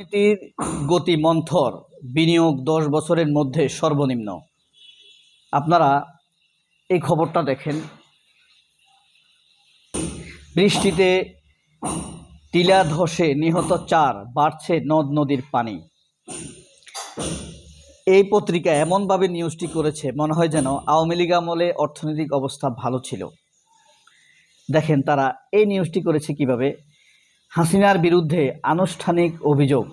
রাজনীতির গতি মন্থর বিনিয়োগ দশ বছরের মধ্যে সর্বনিম্ন। আপনারা এই খবরটা দেখেন। বৃষ্টিতে টিলা ধসে নিহত চার, বাড়ছে নদ নদীর পানি। এই পত্রিকা এমনভাবে নিউজটি করেছে, মনে হয় যেন আওয়ামী লীগ আমলে অর্থনৈতিক অবস্থা ভালো ছিল। দেখেন তারা এই নিউজটি করেছে কীভাবে। হাসিনার বিরুদ্ধে আনুষ্ঠানিক অভিযোগ।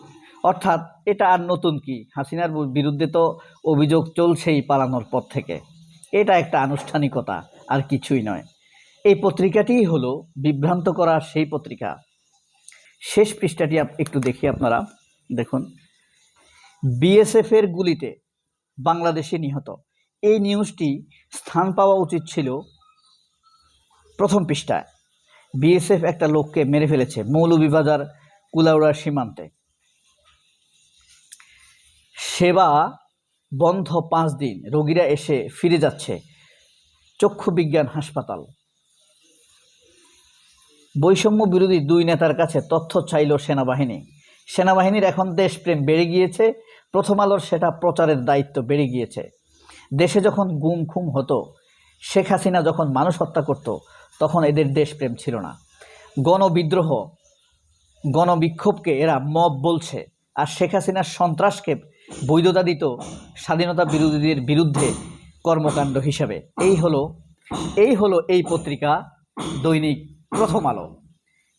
অর্থাৎ এটা আর নতুন কি? হাসিনার বিরুদ্ধে তো অভিযোগ চলছেই পালানোর পর থেকে। এটা একটা আনুষ্ঠানিকতা, আর কিছুই নয়। এই পত্রিকাটিই হলো বিভ্রান্ত করা সেই পত্রিকা। শেষ পৃষ্ঠাটি একটু দেখি আপনারা। দেখুন। বিএসএফের গুলিতে বাংলাদেশে নিহত। এই নিউজটি স্থান পাওয়া উচিত ছিল প্রথম পৃষ্ঠায়। বিএসএফ একটা লোককে মেরে ফেলেছে মৌলভীবাজার কুলাউড়ার সীমান্তে। সেবা বন্ধ পাঁচ দিন, রোগীরা এসে ফিরে যাচ্ছে চক্ষু বিজ্ঞান হাসপাতাল। বৈষম্য বিরোধী দুই নেতার কাছে তথ্য চাইল সেনাবাহিনী। সেনাবাহিনীর এখন দেশপ্রেম বেড়ে গিয়েছে, প্রথম আলোর সেটা প্রচারের দায়িত্ব বেড়ে গিয়েছে। দেশে যখন গুম খুম হতো, শেখ হাসিনা যখন মানুষ হত্যা করত তখন এদের দেশপ্রেম ছিল না। গণবিদ্রোহ, গণবিক্ষোভকে এরা মব বলছে আর শেখ হাসিনার সন্ত্রাসকে বৈধতা দিত স্বাধীনতা বিরোধীদের বিরুদ্ধে কর্মকাণ্ড হিসাবে। এই হলো এই হলো এই পত্রিকা দৈনিক প্রথম আলো।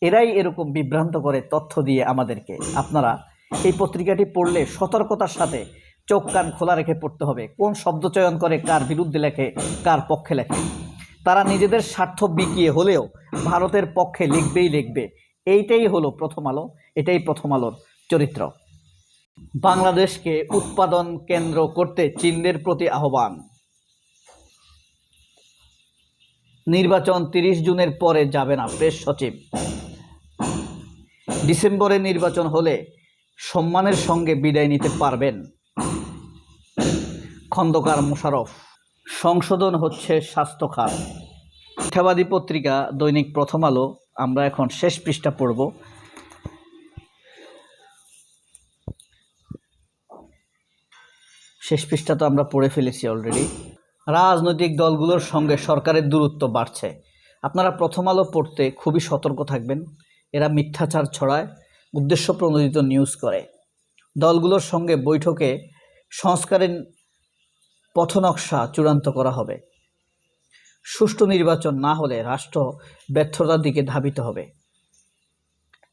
এরাই এরকম বিভ্রান্ত করে তথ্য দিয়ে আমাদেরকে। আপনারা এই পত্রিকাটি পড়লে সতর্কতার সাথে চোখ কান খোলা রেখে পড়তে হবে। কোন শব্দ চয়ন করে কার বিরুদ্ধে লেখে, কার পক্ষে লেখে। তারা নিজেদের স্বার্থ বিকিয়ে হলেও ভারতের পক্ষে লিখবেই লিখবে। এইটাই হলো প্রথম আলো, এটাই প্রথম আলোর চরিত্র। বাংলাদেশকে উৎপাদন কেন্দ্র করতে চীনদের প্রতি আহ্বান। নির্বাচন তিরিশ জুনের পরে যাবে না প্রেস সচিব। ডিসেম্বরে নির্বাচন হলে সম্মানের সঙ্গে বিদায় নিতে পারবেন খন্দকার মোশারফ সংশোধন হচ্ছে স্বাস্থ্য খাত মিথ্যাবাদী পত্রিকা দৈনিক প্রথম আলো, আমরা এখন শেষ পৃষ্ঠা পড়ব। শেষ পৃষ্ঠা তো আমরা পড়ে ফেলেছি অলরেডি রাজনৈতিক দলগুলোর সঙ্গে সরকারের দূরত্ব বাড়ছে। আপনারা প্রথম আলো পড়তে খুবই সতর্ক থাকবেন। এরা মিথ্যাচার ছড়ায় উদ্দেশ্য প্রণোদিত নিউজ করে। দলগুলোর সঙ্গে বৈঠকে সংস্কারের পথনকশা চূড়ান্ত করা হবে। সুষ্ঠু নির্বাচন না হলে রাষ্ট্র ব্যর্থতার দিকে ধাবিত হবে।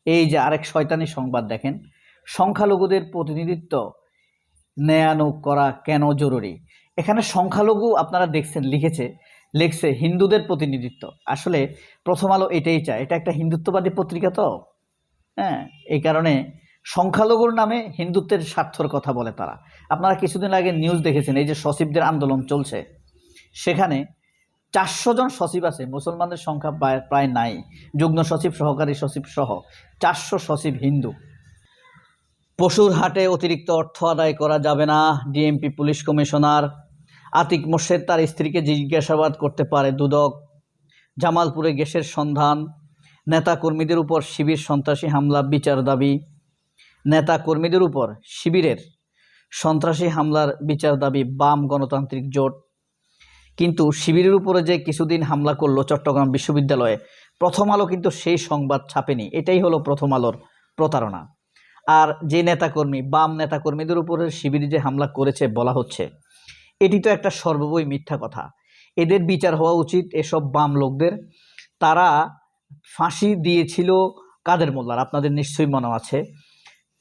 এই যে আরেক শয়তানি সংবাদ দেখেন, সংখ্যালঘুদের প্রতিনিধিত্ব নেয়ানো করা কেন জরুরি? এখানে সংখ্যালঘু আপনারা দেখছেন লিখেছে, লিখছে হিন্দুদের প্রতিনিধিত্ব। আসলে প্রথম আলো এটাই চায়, এটা একটা হিন্দুত্ববাদী পত্রিকা তো। হ্যাঁ এই কারণে সংখ্যালঘুর নামে হিন্দুত্বের স্বার্থর কথা বলে তারা। আপনারা কিছুদিন আগে নিউজ দেখেছেন, এই যে সচিবদের আন্দোলন চলছে। সেখানে চারশো জন সচিব আছে, মুসলমানদের সংখ্যা প্রায় নাই। যুগ্ম সচিব, সহকারী সচিব সহ চারশো সচিব হিন্দু। পশুর হাটে অতিরিক্ত অর্থ আদায় করা যাবে না, DMP, police commissioner. Atiq Morshed তার স্ত্রীকে জিজ্ঞাসাবাদ করতে পারে দুদক। জামালপুরে গ্যাসের সন্ধান। নেতা কর্মীদের উপর শিবির সন্ত্রাসী হামলা, বিচার দাবি। নেতা কর্মীদের উপর শিবিরের সন্ত্রাসী হামলার বিচার দাবি বাম গণতান্ত্রিক জোট। কিন্তু শিবিরের উপরে যে কিছুদিন হামলা করল চট্টগ্রাম বিশ্ববিদ্যালয়ে, প্রথম আলো কিন্তু সেই সংবাদ ছাপেনি। এটাই হলো প্রথম আলোর প্রতারণা। আর যে নেতাকর্মী, বাম নেতাকর্মীদের উপরে শিবির যে হামলা করেছে বলা হচ্ছে, এটি তো একটা সর্ববই মিথ্যা কথা। এদের বিচার হওয়া উচিত এসব বাম লোকদের। তারা ফাঁসি দিয়েছিল কাদের মোল্লার? আপনাদের নিশ্চয়ই মনে আছে।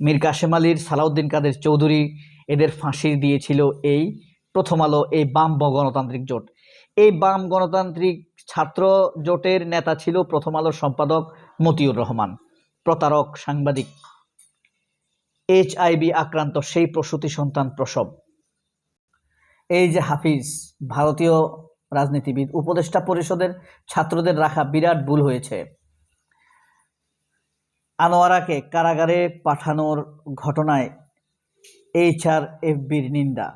মীর কাশেম আলীর সালাউদ্দিন কাদের চৌধুরী এদের ফাঁসি দিয়েছিল এই প্রথম আলো, এই বাম গণতান্ত্রিক জোট। এই বাম গণতান্ত্রিক ছাত্র জোটের নেতা ছিল প্রথম আলোর সম্পাদক মতিউর রহমান, প্রতারক সাংবাদিক এইচআইভি আক্রান্ত সেই প্রসূতি সন্তান প্রসব। এই যে হাফিজ, ভারতীয় রাজনীতিবিদ, উপদেষ্টা পরিষদের ছাত্রদের রাখা বিরাট ভুল হয়েছে। আনোয়ারাকে কারাগারে পাঠানোর ঘটনায় এইচআর এফবির নিন্দা।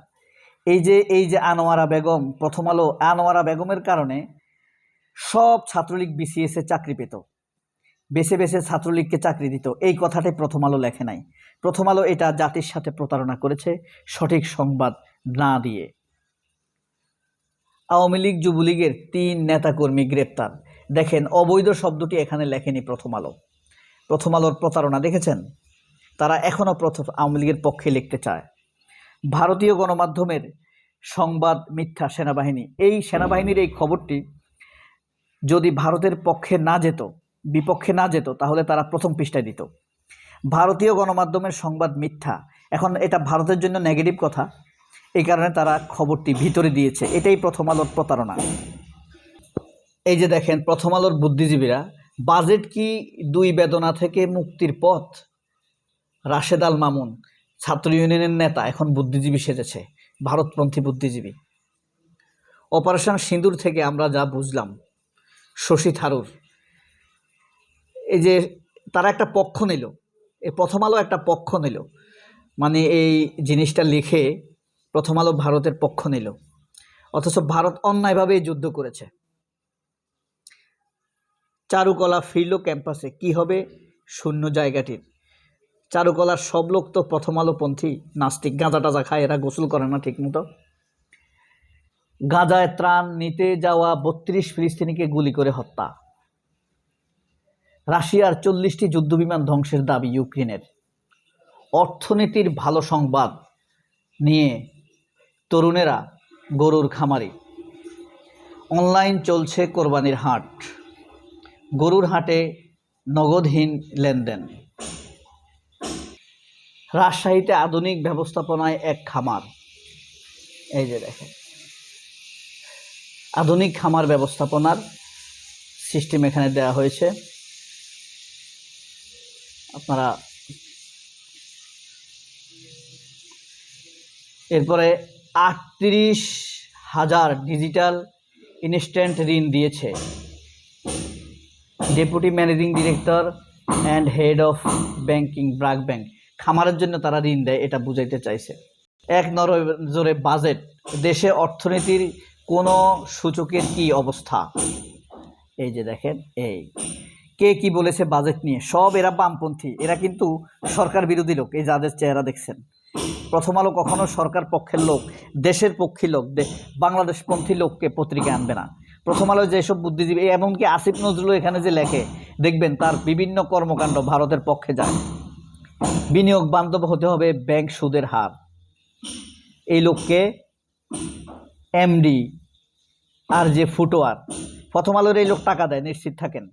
এই যে এই যে আনোয়ারা বেগম, প্রথম আলো আনোয়ারা বেগমের কারণে সব ছাত্রলীগ বিসিএসে চাকরি পেত। বেছে বেছে ছাত্রলীগকে চাকরি দিত। এই কথাটাই প্রথম আলো লেখে নাই। প্রথম আলো এটা জাতির সাথে প্রতারণা করেছে, সঠিক সংবাদ না দিয়ে। আওয়ামী লীগ যুবলীগের তিন নেতাকর্মী গ্রেপ্তার। দেখেন, অবৈধ শব্দটি এখানে লেখেনি প্রথম আলো। প্রথম আলোর প্রতারণা, দেখেছেন? তারা এখনও প্রথম আওয়ামী লীগের পক্ষে লিখতে চায়। ভারতীয় গণমাধ্যমের সংবাদ মিথ্যা সেনাবাহিনী। এই সেনাবাহিনীর এই খবরটি যদি ভারতের পক্ষে না যেত, বিপক্ষে না যেত, তাহলে তারা প্রথম পৃষ্ঠায় দিত। ভারতীয় গণমাধ্যমের সংবাদ মিথ্যা। এখন এটা ভারতের জন্য নেগেটিভ কথা। এই কারণে তারা খবরটি ভিতরে দিয়েছে। এটাই প্রথম আলোর প্রতারণা। এই যে দেখেন, প্রথম আলোর বুদ্ধিজীবীরা বাজেট কি দুই বেদনা থেকে মুক্তির পথ? রাশেদ আল মামুন, ছাত্র ইউনিয়নের নেতা, এখন বুদ্ধিজীবী সেজেছে, ভারতপন্থী বুদ্ধিজীবী। অপারেশন সিঁদুর থেকে আমরা যা বুঝলাম, শশী থারুর, এই যে তারা একটা পক্ষ নিল, এই প্রথম আলো একটা পক্ষ নিল মানে এই জিনিসটা লিখে প্রথম আলো ভারতের পক্ষ নিল, অথচ ভারত অন্যায়ভাবে যুদ্ধ করেছে। চারুকলা ফিরল ক্যাম্পাসে। কি হবে? শূন্য জায়গাটির। চারুকলার সব লোক তো প্রথম আলোপন্থী নাস্তিক গাঁজা টাজা খায়, এরা গোসল করে না ঠিক মতো গাঁজায় ত্রাণ নিতে যাওয়া বত্রিশ ফিলিস্তিনিকে গুলি করে হত্যা। রাশিয়ার চল্লিশটি যুদ্ধবিমান ধ্বংসের দাবি ইউক্রেনের। অর্থনীতির ভালো সংবাদ নিয়ে তরুণেরা গরুর খামারি। অনলাইন চলছে কোরবানির হাট। গরুর হাটে নগদহীন লেনদেন। রাজশাহীতে আধুনিক ব্যবস্থাপনায় এক খামার। এই যে দেখেন। আধুনিক খামার ব্যবস্থাপনার সিস্টেম এখানে দেওয়া হয়েছে। আপনারা এরপরে আটত্রিশ হাজার ডিজিটাল ইনস্ট্যান্ট ঋণ দিয়েছে। Deputy managing director and head of banking BRAC bank খামারের জন্য তারা ঋণ দেয়, এটা বুঝাইতে চাইছে। এক নজরে বাজেট, দেশে অর্থনীতির কোনো সূচকের কি অবস্থা? এই যে দেখেন, এই। কে কি বলেছে বাজেট নিয়ে? সব এরা বামপন্থী, এরা কিন্তু সরকার বিরোধী লোক, এই যাদের চেহারা দেখছেন। প্রথম আলো কখনো সরকার পক্ষের লোক, দেশের পক্ষী লোক বাংলাদেশপন্থী লোককে পত্রিকায় আনবে না। প্রথম আলো যেসব বুদ্ধিজীবী এমনকি আসিফ নজরুল এখানে যে লেখে, দেখবেন তার বিভিন্ন কর্মকাণ্ড ভারতের পক্ষে যায়। বিনিয়োগ বান্ধব হতে হবে ব্যাংক সুদের হার। এই লোককে এমডি আর যে ফুটোয়ার, প্রথম আলোর এই লোক টাকা দেয়, নিশ্চিত থাকেন।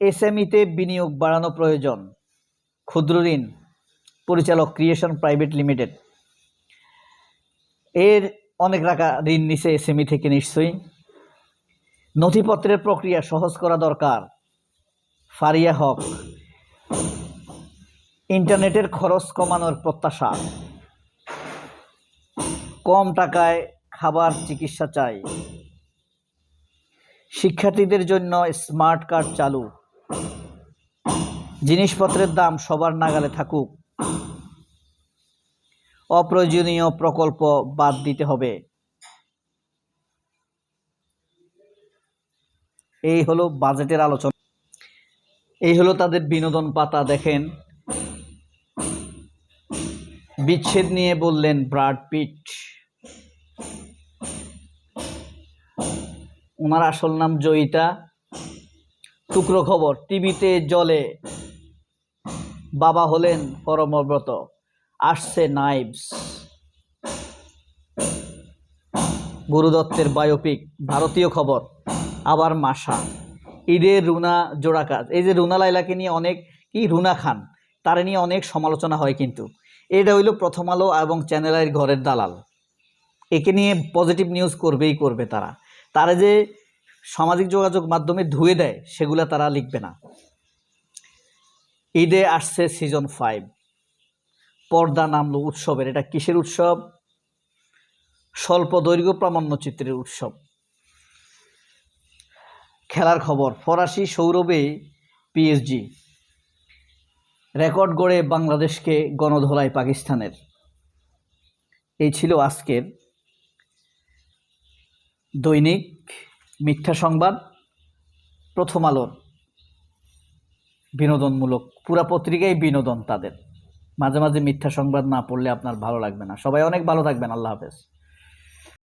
এসএমইতে বিনিয়োগ বাড়ানো প্রয়োজন। ক্ষুদ্র ঋণ, পরিচালক ক্রিয়েশন প্রাইভেট লিমিটেড। এর অনেক টাকা ঋণ নিছে এসএমই থেকে নিশ্চয়ই। নথিপত্রের প্রক্রিয়া সহজ করা দরকার। ফারিয়া হক। ইন্টারনেটের খরচ কমানোর প্রত্যাশা। কম টাকায় খাবার চিকিৎসা চাই। শিক্ষার্থীদের জন্য স্মার্ট কার্ড চালু। জিনিসপত্রের দাম সবার নাগালে থাকুক। অপ্রয়োজনীয় প্রকল্প বাদ দিতে হবে। এই হলো বাজেটের আলোচনা। এই হলো তাদের বিনোদন পাতা, দেখেন। বিচ্ছেদ নিয়ে বললেন ব্রাড পিট। ওনার আসল নাম জয়িতা। টুকরো খবর, টিভিতে জলে বাবা হলেন পরমব্রত, আসছে নাইভস গুরুদত্তের বায়োপিক ভারতীয় খবর। আবার মাসা ঈদের রুনা জোড়া কাজ। এই যে রুনা লাইলাকে নিয়ে অনেক কি, রুনা খান, তার নিয়ে অনেক সমালোচনা হয় কিন্তু। এটা হইল প্রথম আলো এবং চ্যানেলের ঘরের দালাল। একে নিয়ে পজিটিভ নিউজ করবেই করবে তারা। তারা যে সামাজিক যোগাযোগ মাধ্যমে ধুয়ে দেয়, সেগুলো তারা লিখবে না। ঈদে আসছে সিজন ফাইভ পর্দা নামলো উৎসবের। এটা কিসের উৎসব? স্বল্প দৈর্ঘ্য প্রামাণ্যচিত্রের উৎসব। খেলার খবর, ফরাসি সৌরভে পিএসজি। রেকর্ড গড়ে বাংলাদেশকে গণধোলায় পাকিস্তানের। এই ছিল আজকের দৈনিক মিথ্যা সংবাদ। প্রথম আলোর বিনোদনমূলক পুরা পত্রিকাই বিনোদন তাদের। মাঝে মাঝে মিথ্যা সংবাদ না পড়লে আপনার ভালো লাগবে না। সবাই অনেক ভালো থাকবেন। আল্লাহ হাফেজ।